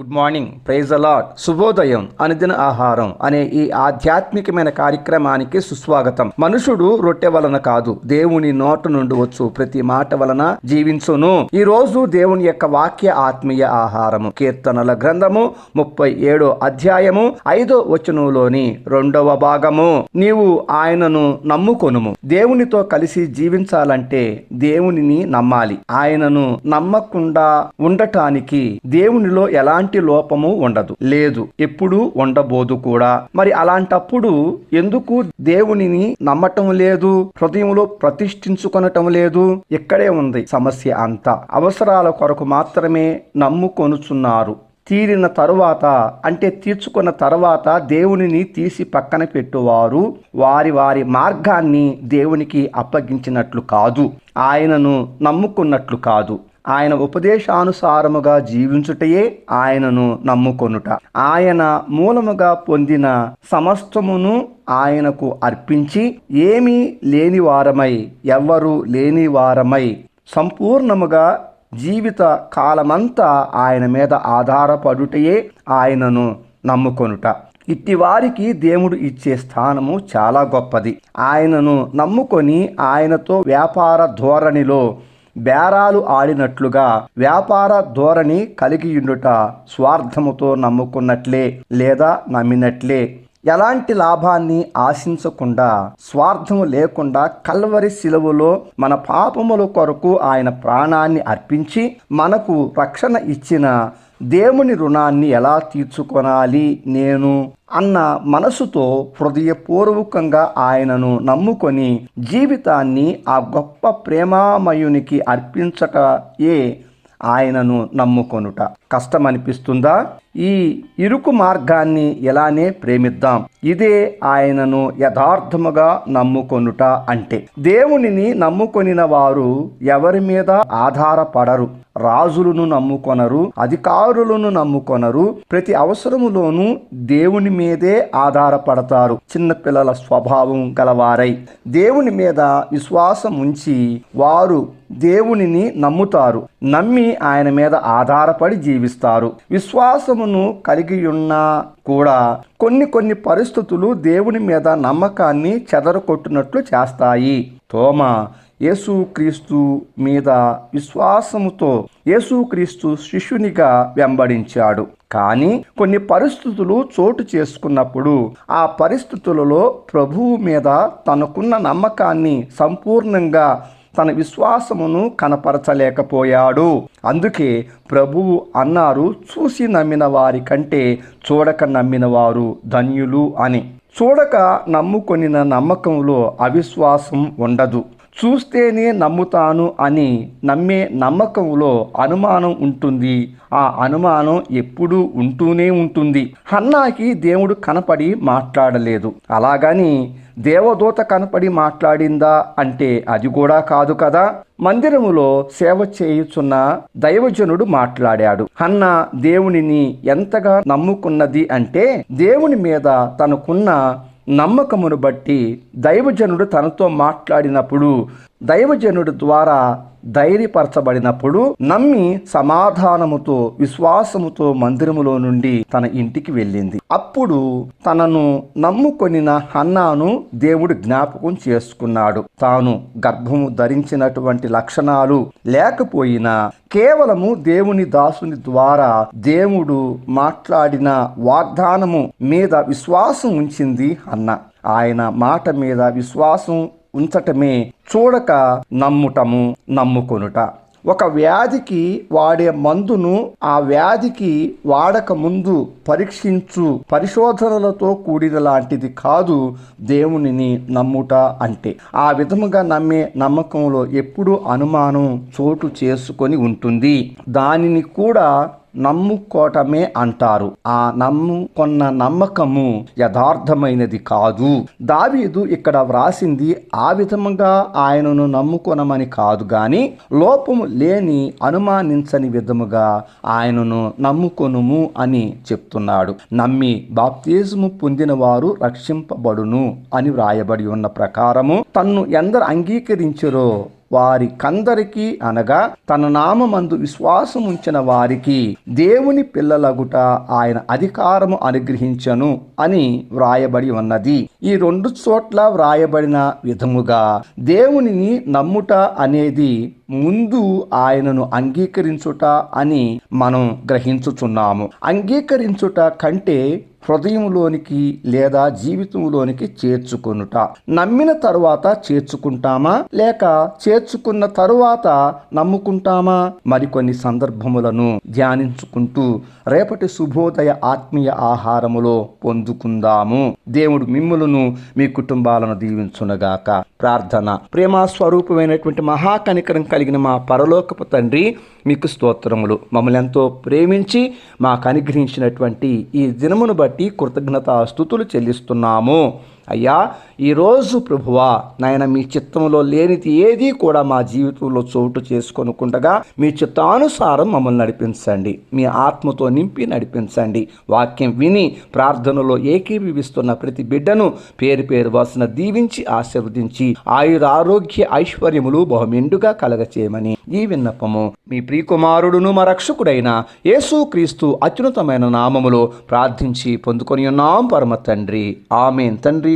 Good morning praise allot శుభోదయం. అనుదిన ఆహారం అనే ఈ ఆధ్యాత్మికమైన కార్యక్రమానికి సుస్వాగతం. మనుషుడు రొట్టె వలన కాదు దేవుని నోటు నుండి వచ్చు ప్రతి మాట వలన జీవించును. ఈ రోజు దేవుని యొక్క వాక్య ఆత్మీయ ఆహారము. కీర్తనల గ్రంథము ముప్పై ఏడో అధ్యాయము ఐదో వచనంలోని రెండవ భాగము. నీవు ఆయనను నమ్ముకొనుము. దేవునితో కలిసి జీవించాలంటే దేవునిని నమ్మాలి. ఆయనను నమ్మకుండా ఉండటానికి దేవునిలో ఎలాంటి లోపము ఉండదు. లేదు ఎప్పుడు ఉండబోదు కూడా. మరి అలాంటప్పుడు ఎందుకు దేవునిని నమ్మటం లేదు? హృదయంలో ప్రతిష్ఠించుకొనటం లేదు? ఇక్కడే ఉంది సమస్య అంతా. అవసరాల కొరకు మాత్రమే నమ్ముకొనుచున్నారు. తీరిన తరువాత అంటే తీర్చుకున్న తర్వాత దేవునిని తీసి పక్కన పెట్టువారు వారి వారి మార్గాన్ని దేవునికి అప్పగించినట్లు కాదు. ఆయనను నమ్ముకున్నట్లు కాదు. ఆయన ఉపదేశానుసారముగా జీవించుటయే ఆయనను నమ్ముకొనుట. ఆయన మూలముగా పొందిన సమస్తమును ఆయనకు అర్పించి ఏమీ లేని వారమై ఎవ్వరు లేని వారమై సంపూర్ణముగా జీవిత కాలమంతా ఆయన మీద ఆధారపడుటయే ఆయనను నమ్ముకొనుట. ఇట్టి వారికి దేవుడు ఇచ్చే స్థానము చాలా గొప్పది. ఆయనను నమ్ముకొని ఆయనతో వ్యాపార ధోరణిలో బేరాలు ఆడినట్లుగా వ్యాపార ధోరణి కలిగియుండుట స్వార్థముతో నమ్ముకున్నట్లే లేదా నమ్మినట్లే. ఎలాంటి లాభాన్ని ఆశించకుండా స్వార్థము లేకుండా కల్వరి శిలువలో మన పాపముల కొరకు ఆయన ప్రాణాన్ని అర్పించి మనకు రక్షణ ఇచ్చిన దేవుని రుణాన్ని ఎలా తీర్చుకొనాలి నేను? అన్న మనసుతో హృదయపూర్వకంగా ఆయనను నమ్ముకొని జీవితాన్ని ఆ గొప్ప ప్రేమామయునికి అర్పించకయే ఏ ఆయనను నమ్ముకొనుట. కష్టం అనిపిస్తుందా ఈ ఇరుకు మార్గాన్ని ఎలానే ప్రేమిద్దాం. ఇదే ఆయనను యథార్థముగా నమ్ముకొనుట అంటే. దేవునిని నమ్ముకొనిన వారు ఎవరి మీద ఆధారపడరు. రాజులను నమ్ముకొనరు అధికారులను నమ్ముకొనరు. ప్రతి అవసరములోనూ దేవుని మీదే ఆధారపడతారు. చిన్నపిల్లల స్వభావం గలవారై. దేవుని మీద విశ్వాసం ఉంచి వారు దేవునిని నమ్ముతారు. నమ్మి ఆయన మీద ఆధారపడి జీవిస్తారు. విశ్వాసమును కలిగి ఉన్నా కూడా కొన్ని కొన్ని పరిస్థితులు దేవుని మీద నమ్మకాన్ని చెదరకొట్టినట్లు చేస్తాయి. తోమ యేసుక్రీస్తు మీద విశ్వాసముతో యేసుక్రీస్తు శిష్యునిగా వెంబడించాడు. కానీ కొన్ని పరిస్థితులు చోటు చేసుకున్నప్పుడు ఆ పరిస్థితులలో ప్రభువు మీద తనకున్న నమ్మకాన్ని సంపూర్ణంగా తన విశ్వాసమును కనపరచలేకపోయాడు. అందుకే ప్రభువు అన్నారు చూసి నమ్మిన వారి కంటే చూడక నమ్మిన వారు ధన్యులు అని. చూడక నమ్ముకొనిన నమ్మకంలో అవిశ్వాసం ఉండదు. చూస్తేనే నమ్ముతాను అని నమ్మే నమ్మకంలో అనుమానం ఉంటుంది. ఆ అనుమానం ఎప్పుడూ ఉంటూనే ఉంటుంది. హన్నాకి దేవుడు కనపడి మాట్లాడలేదు. అలాగని దేవదూత కనపడి మాట్లాడిందా అంటే అది కూడా కాదు కదా. మందిరములో సేవ చేయుచున్న దైవజనుడు మాట్లాడాడు. హన్న దేవునిని ఎంతగా నమ్ముకున్నది అంటే దేవుని మీద తనకున్న నమ్మకమును బట్టి దైవజనుడు తనతో మాట్లాడినప్పుడు దైవజనుడు ద్వారా ధైర్యపరచబడినప్పుడు నమ్మి సమాధానముతో విశ్వాసముతో మందిరములో నుండి తన ఇంటికి వెళ్ళింది. అప్పుడు తనను నమ్ముకొనిన హన్నాను దేవుడు జ్ఞాపకం చేసుకున్నాడు. తాను గర్భము ధరించినటువంటి లక్షణాలు లేకపోయినా కేవలము దేవుని దాసుని ద్వారా దేవుడు మాట్లాడిన వాగ్దానము మీద విశ్వాసం ఉంచింది అన్న ఆయన మాట మీద విశ్వాసం ఉంచటమే చూడక నమ్ముటము నమ్ముకొనుట. ఒక వ్యాధికి వాడే మందును ఆ వ్యాధికి వాడక ముందు పరీక్షించు పరిశోధనలతో కూడిన లాంటిది కాదు దేవునిని నమ్ముట అంటే. ఆ విధముగా నమ్మే నమ్మకంలో ఎప్పుడూ అనుమానం చోటు చేసుకొని ఉంటుంది. దానిని కూడా నమ్ముకోవటమే అంటారు. ఆ నమ్ముకొన్న నమ్మకము యథార్థమైనది కాదు. దావీదు ఇక్కడ వ్రాసింది ఆ విధముగా ఆయనను నమ్ముకొనమని కాదు గాని లోపము లేని అనుమానించని విధముగా ఆయనను నమ్ముకొనుము అని చెప్తున్నాడు. నమ్మి బాప్తిజము పొందిన వారు రక్షింపబడును అని వ్రాయబడి ఉన్న ప్రకారము తన్ను ఎందరు అంగీకరించరో వారికందరికీ అనగా తన నామందు విశ్వాసం ఉంచిన వారికి దేవుని పిల్లలగుట ఆయన అధికారము అనుగ్రహించను అని వ్రాయబడి ఉన్నది. ఈ రెండు చోట్ల వ్రాయబడిన విధముగా దేవునిని నమ్ముట అనేది ముందు ఆయనను అంగీకరించుట అని మనం గ్రహించుచున్నాము. అంగీకరించుట కంటే హృదయంలోనికి లేదా జీవితంలోనికి చేర్చుకొనుట. నమ్మిన తరువాత చేర్చుకుంటామా? లేక చేర్చుకున్న తరువాత నమ్ముకుంటామా? మరికొన్ని సందర్భములను ధ్యానించుకుంటూ రేపటి శుభోదయ ఆత్మీయ ఆహారములో పొందుకుందాము. దేవుడు మిమ్ములను మీ కుటుంబాలను దీవించునగాక. ప్రార్థన. ప్రేమ స్వరూపమైనటువంటి మహాకనికరం కలిగిన మా పరలోకపు తండ్రి మీకు స్తోత్రములు. మమ్మల్ని ఎంతో ప్రేమించి మాకు అనుగ్రహించినటువంటి ఈ దినమును బట్టి కృతజ్ఞత స్థుతులు చెల్లిస్తున్నాము. అయ్యా ఈరోజు ప్రభువా నాయన మీ చిత్తంలో లేనిది ఏది కూడా మా జీవితంలో చోటు చేసుకొనుకుండగా మీ చిత్తానుసారం మమ్మల్ని నడిపించండి. మీ ఆత్మతో నింపి నడిపించండి. వాక్యం విని ప్రార్థనలో ఏకీభవిస్తున్న ప్రతి బిడ్డను పేరు పేరు వాసన దీవించి ఆశీర్వదించి ఆయుర ఆరోగ్య ఐశ్వర్యములు బహుమెండుగా కలగచేయమని ఈ విన్నపము. మీ ప్రియకుమారుడును మా రక్షకుడైన యేసు క్రీస్తు అత్యున్నతమైన నామములో ప్రార్థించి పొందుకొని ఉన్నాం పరమ తండ్రి. ఆమెన్. తండ్రి